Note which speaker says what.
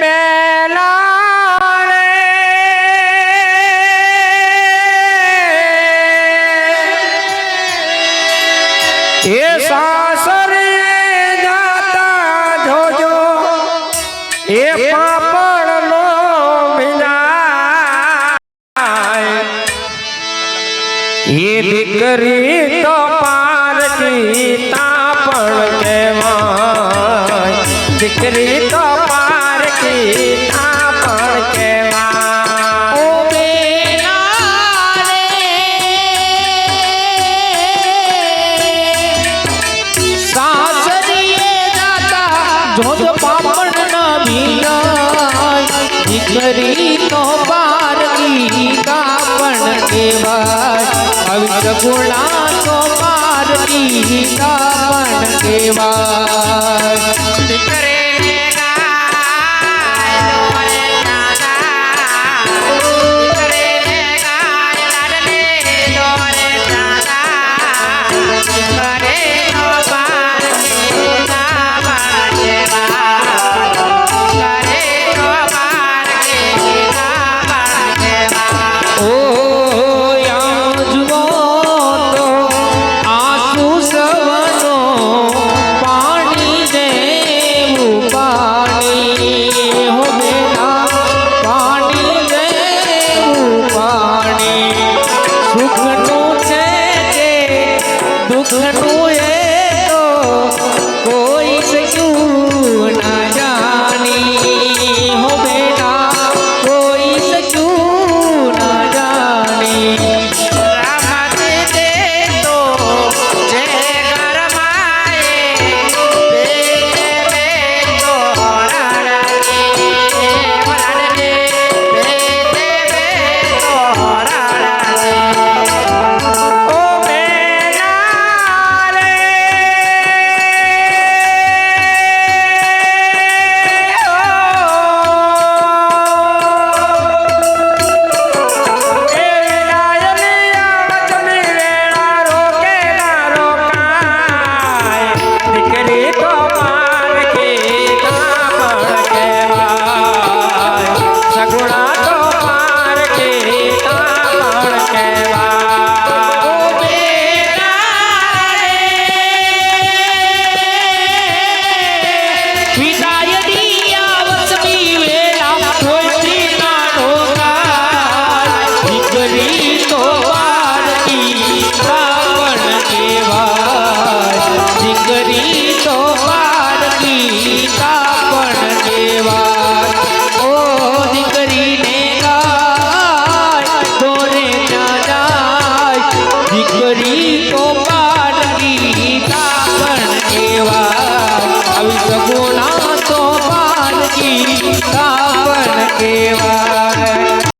Speaker 1: મેલા રે એ સાસરે જાતા જોજો. એ પાપડનો મિલાય એ દીકરી તો પારકી તાપણ કહેવાય. દીકરી તો
Speaker 2: પાપણ ન ભીનાય દીકરી તો પારકી કાપણ કહેવાય પવિત્ર ગુણા તો પારકી કાપણ કહેવાય
Speaker 1: દીકરે Bye. রে ગરી તો પાડની તાપણ એવા આવી સગુણા